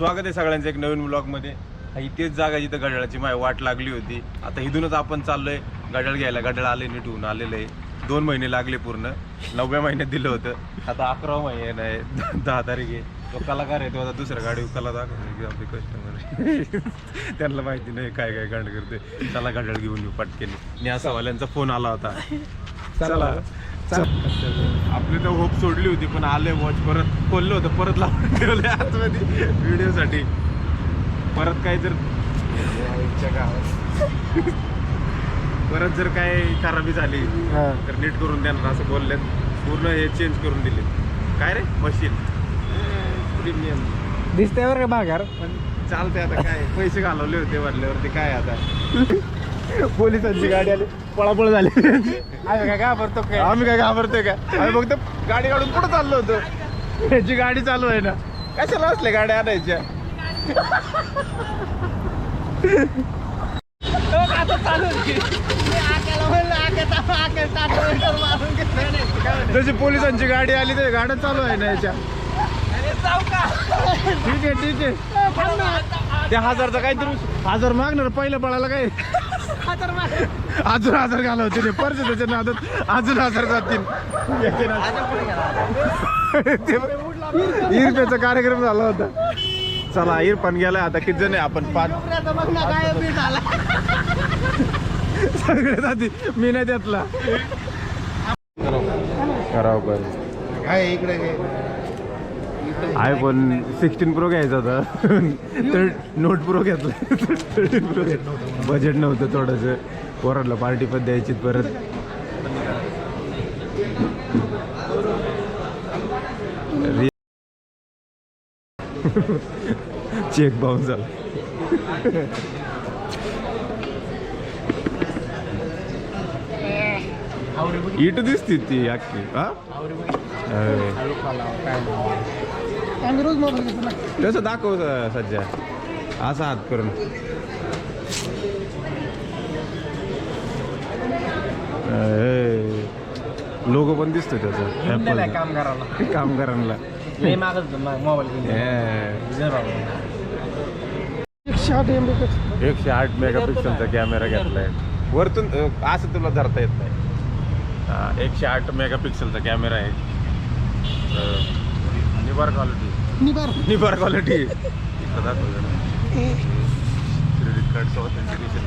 स्वागत आहे सगळ्यांचं एक नवीन ब्लॉगमध्ये ही तेच जागा जिथं घड्याळाची माय वाट लागली होती. आता इथूनच आपण चाललोय घड्याळ घ्यायला. घड्याळ आले नीट आलेलं आहे. दोन महिने लागले पूर्ण. नवव्या महिन्यात दिलं होतं. आता अकरा महिने आहे दहा तारीख आहे. तो कलाकार आहे तो आता दुसऱ्या गाडी कला दाखवतो आपले कस्टमर त्यांना माहिती नाही काय काय गांड करते त्याला घड्याळ घेऊन येऊ पटकेने. वाल्यांचा फोन आला होता. चला. आपली तर होप सोडली होती पण आले वॉच परत खोललं होतं परत लावून ठेवले आतमध्ये व्हिडिओसाठी. परत काय जर परत जर काय खराबी झाली तर नीट करून देणार असं बोललेत. पूर्ण हे चेंज करून दिले काय रे? मशीन प्रीमियम दिसतंय बरं का भागार पण चालते आता काय? पैसे घालवले होते म्हटल्यावरती काय आता? पोलिसांची गाडी आली. पळापळ झाली. आम्ही काय घाबरतो काय? आम्ही काय घाबरतोय का आम्ही फक्त गाडी काढून पुढे चाललो होतो. याची गाडी चालू आहे ना. कशाला असल्या गाड्या आणायच्या? जशी पोलिसांची गाडी आली तर गाड्या चालू आहे ना याच्या. ठीक आहे ठीक आहे. त्या हजारचा काहीतरी हजार मागणार पहिल्या पळाला काय? अजून हजार घालवते ते परत त्याच्या नादात. अजून हजार जातील. इरप्याचा कार्यक्रम झाला होता. चला इरपण गेलाय आता. किती जण आहे आपण? पाच. सगळे आधी मी नाही त्यातला. करावं पण काय इकडे आयफोन सिक्स्टीन प्रो घ्यायचा होता. तर नोट प्रो घेतला. थर्टीन प्रो बजेट नव्हतं थोडंसं. पोराला पार्टी पण द्यायची परत. चेक बाउन्स झाला. इट दिसती ती अख्खी हा. आम्ही रोज मोबाईल घेतो ना. तसं दाखव स- सध्या. असा हात करून. लोगो पण दिसतो त्याचा. दिलाय Apple काम करायला चा. कामगारांना लय मागत मोबाईल घेऊन हे. जय बाबा. एकशे आठ एम बी एकशे आठ मेगापिक्सलचा कॅमेरा घेतलाय. वरतून अ, असं तुला धरता येत नाही. हा, एकशे आठ मेगापिक्सलचा कॅमेरा आहे. निबार क्वालिटी निबार. निबार क्वालिटी क्रेडिट ऑथेंटिकेशन